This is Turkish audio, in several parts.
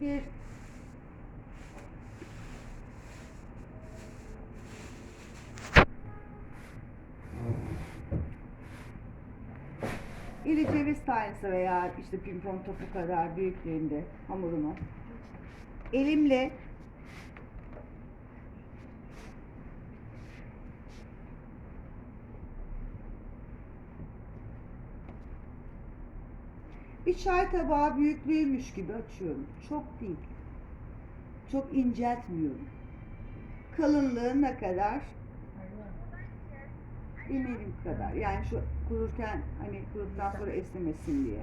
bir. İri ceviz tanesi veya işte pimpon topu kadar büyüklüğünde hamurumu elimle bir çay tabağı büyüklüğüymüş gibi açıyorum. Çok değil. Çok inceltmiyorum. Kalınlığı ne kadar? Bir milim kadar. Yani şu kururken hani kuruduktan sonra esnemesin diye.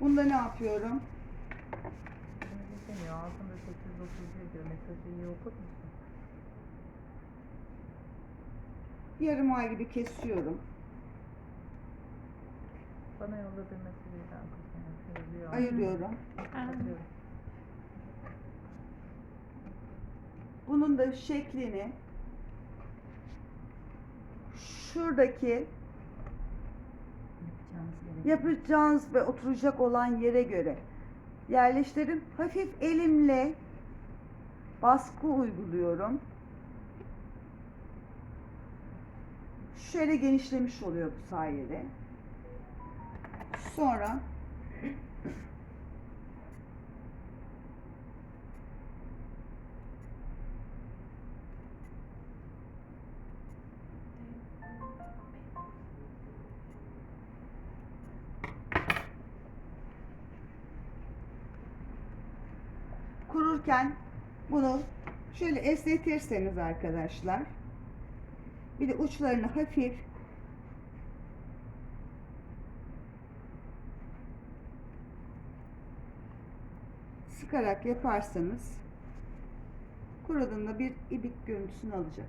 Bunda ne yapıyorum? Altında 831 diyor mesajı iyi okur musun? Yarım ay gibi kesiyorum. Bana yolladığı mesajdan kısmını. Ayırıyorum. Atıyorum. Bunun da şeklini şuradaki yapacağınız ve oturacak olan yere göre yerleştirin. Hafif elimle baskı uyguluyorum. Şöyle genişlemiş oluyor bu sayede. Sonra kururken bunu şöyle esnetirseniz arkadaşlar bir de uçlarını hafif sıkarak yaparsanız kuruduğunda bir ibik görüntüsünü alacak.